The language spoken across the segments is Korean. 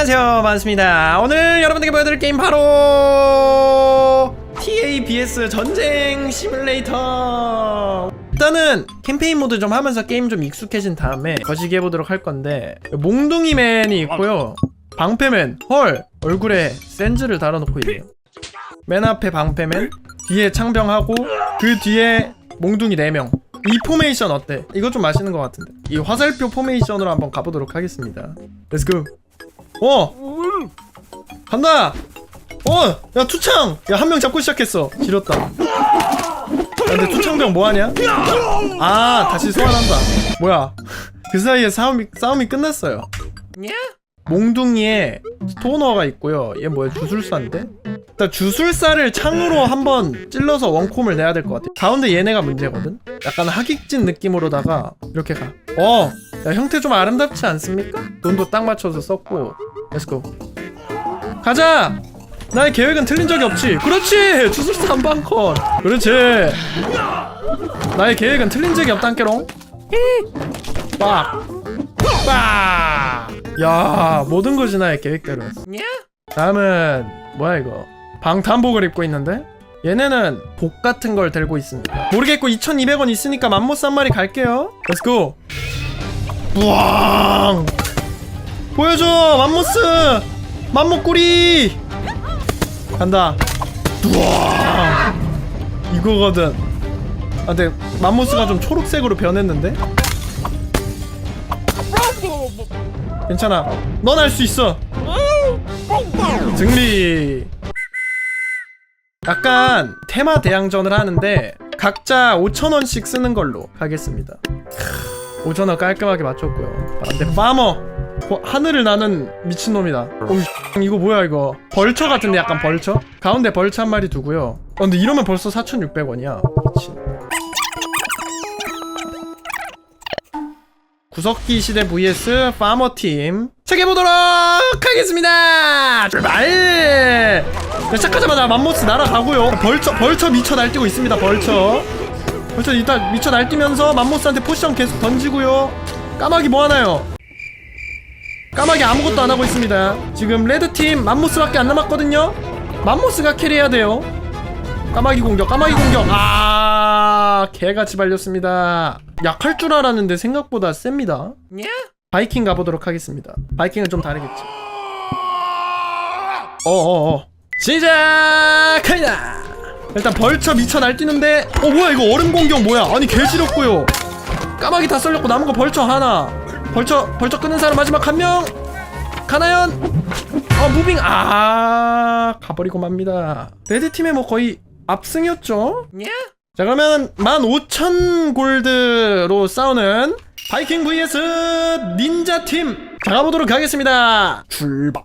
안녕하세요. 반갑습니다. 오늘 여러분들께 보여드릴 게임 바로 TABS 전쟁 시뮬레이터. 일단은 캠페인 모드 좀 하면서 게임 좀 익숙해진 다음에 거시기 해보도록 할 건데 몽둥이맨이 있고요. 방패맨 헐 얼굴에 센즈를 달아놓고 있네요. 맨 앞에 방패맨 뒤에 창병하고 그 뒤에 몽둥이 4명. 이 포메이션 어때? 이거 좀 맛있는 것 같은데. 이 화살표 포메이션으로 한번 가보도록 하겠습니다. 렛츠고 어! 간다! 어! 야 투창! 야 한 명 잡고 시작했어 지렸다 야 근데 투창병 뭐하냐? 아 다시 소환한다 뭐야 그 사이에 싸움이, 싸움이 끝났어요 몽둥이에 스토너가 있고요 얘 뭐야 주술사인데? 일단 주술사를 창으로 한번 찔러서 원콤을 내야 될 것 같아 가운데 얘네가 문제거든? 약간 하객진 느낌으로다가 이렇게 가 어! 야 형태 좀 아름답지 않습니까? 돈도 딱 맞춰서 썼고 렛츠고 가자! 나의 계획은 틀린 적이 없지. 그렇지! 주술사 한방 컷. 그렇지. 나의 계획은 틀린 적이 없단께롱. 빡! 빡! 야 모든 것이 나의 계획대로였어. 다음은 뭐야 이거? 방탄복을 입고 있는데? 얘네는 복 같은 걸 들고 있습니다. 모르겠고 2200원 있으니까 맘모스 한 마리 갈게요. 렛츠고 부앙 보여줘 맘모스. 맘모꾸리. 간다. 부앙 이거거든. 아 근데 맘모스가 좀 초록색으로 변했는데? 괜찮아. 넌 할 수 있어. 승리. 약간 테마 대항전을 하는데 각자 5천원씩 쓰는 걸로 하겠습니다. 5천원 깔끔하게 맞췄고요. 아, 근데 파머 어, 하늘을 나는 미친놈이다. 어이 이거 뭐야 이거? 벌처 같은데 약간 벌처? 가운데 벌처 한 마리 두고요. 어, 근데 이러면 벌써 4,600원이야. 미친. 구석기 시대 vs 파머 팀 시작해보도록 하겠습니다! 출발! 자, 시작하자마자 맘모스 날아가고요. 벌처 벌처 미쳐 날뛰고 있습니다 벌처. 벌처 일단 미쳐 날뛰면서 맘모스한테 포지션 계속 던지고요. 까마귀 뭐하나요 까마귀 아무것도 안 하고 있습니다. 지금 레드팀 맘모스밖에 안 남았거든요. 맘모스가 캐리해야 돼요. 까마귀 공격 까마귀 공격. 아 개같이 발렸습니다. 약할 줄 알았는데 생각보다 셉니다. 바이킹 가보도록 하겠습니다. 바이킹은 좀 다르겠지 어어어. 시작합니다. 일단 벌쳐 미쳐 날뛰는데 어 뭐야 이거 얼음 공격 뭐야? 아니 개지럽고요. 까마귀 다 썰렸고 남은 거 벌쳐 하나 벌쳐 벌쳐 끄는 사람 마지막 한 명. 가나연. 어 무빙. 아 가버리고 맙니다. 레드팀의 뭐 거의 압승이었죠? 자 그러면 15,000 골드로 싸우는 바이킹 vs 닌자 팀. 자, 가보도록 하겠습니다. 출발!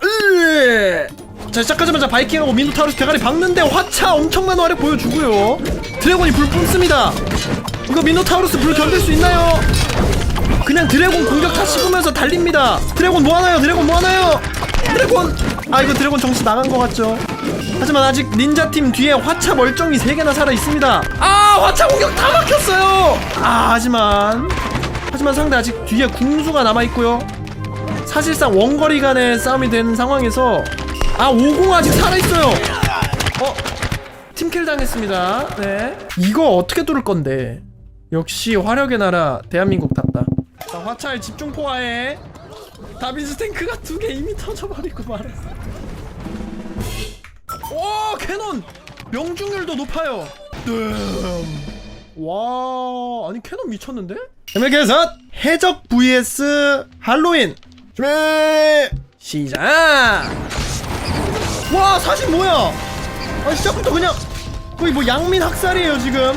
자 시작하자마자 바이킹하고 미노타우루스 대가리 박는데 화차 엄청난 화력 보여주고요. 드래곤이 불 뿜습니다. 이거 미노타우루스 불 견딜 수 있나요? 그냥 드래곤 공격 다 씹으면서 달립니다. 드래곤 뭐하나요? 드래곤 뭐하나요? 드래곤! 아 이거 드래곤 정신 나간 것 같죠? 하지만 아직 닌자팀 뒤에 화차 멀쩡히 3개나 살아있습니다. 아 화차 공격 다 막혔어요! 아 하지만 하지만 상대 아직 뒤에 궁수가 남아있고요. 사실상 원거리 간의 싸움이 된 상황에서 아50 아직 살아있어요! 어? 팀킬 당했습니다. 네. 이거 어떻게 뚫을 건데? 역시 화력의 나라 대한민국 답다 자 화차의 집중 포화에 다빈스 탱크가 두 개 이미 터져버리고 말았어 오 캐논! 명중률도 높아요. 와 아니 캐논 미쳤는데? 이렇게 서 해적 vs 할로윈. 준비 시작! 와 사실 뭐야? 아 시작부터 그냥 거의 뭐 양민 학살이에요 지금.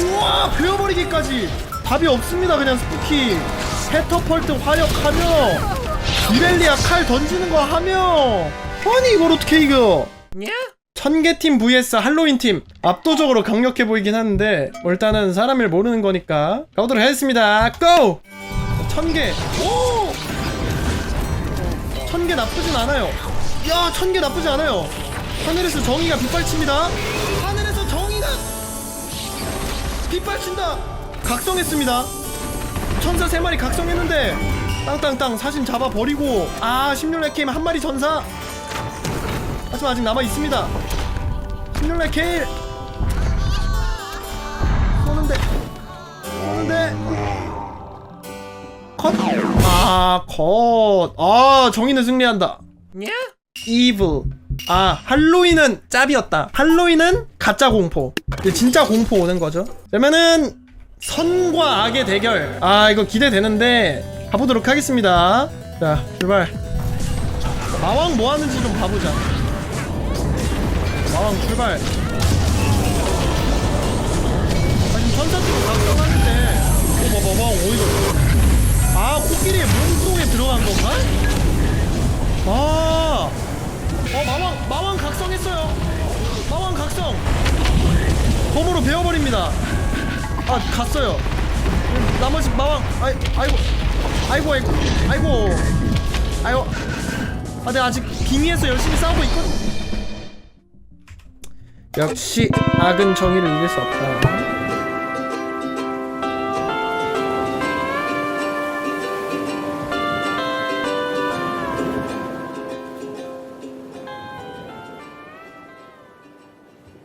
우와 베어버리기까지 답이 없습니다. 그냥 스푸키. 헤터펄트 화력하며 이렐리아 칼 던지는 거 하며. 아니 이걸 어떻게 이겨? 천개팀 vs 할로윈 팀. 압도적으로 강력해 보이긴 하는데 뭐 일단은 사람을 모르는 거니까 가보도록 하겠습니다. 고! 천개. 오! 천개 나쁘진 않아요. 야 천개 나쁘지 않아요. 하늘에서 정의가 빗발칩니다. 하늘에서 정의가 빗발친다 각성했습니다 천사 세 마리 각성했는데 땅땅땅 사신 잡아버리고 아 16레케임 한 마리 전사 하지만 아직 남아있습니다 16레케임 쏘는데 쏘는데 컷! 아, 컷. 아, 정의는 승리한다. 이블. 아, 할로윈은 짭이었다. 할로윈은 가짜 공포. 진짜 공포 오는 거죠. 그러면은 선과 악의 대결. 아, 이거 기대되는데 가보도록 하겠습니다. 자, 출발. 마왕 뭐 하는지 좀 봐보자. 마왕 출발. 아, 지금 천사 쪽으로 가긴 하는데. 어, 봐봐, 마왕 어디가 아 코끼리의 몸속에 들어간 건가? 아, 어 마왕 마왕 각성했어요. 마왕 각성. 검으로 베어버립니다. 아 갔어요. 나머지 마왕 아이 아이고 아이고 아이고 아이고 아이고 아 내가 아직 빙의해서 열심히 싸우고 있거든. 역시 악은 정의를 이길 수 없다.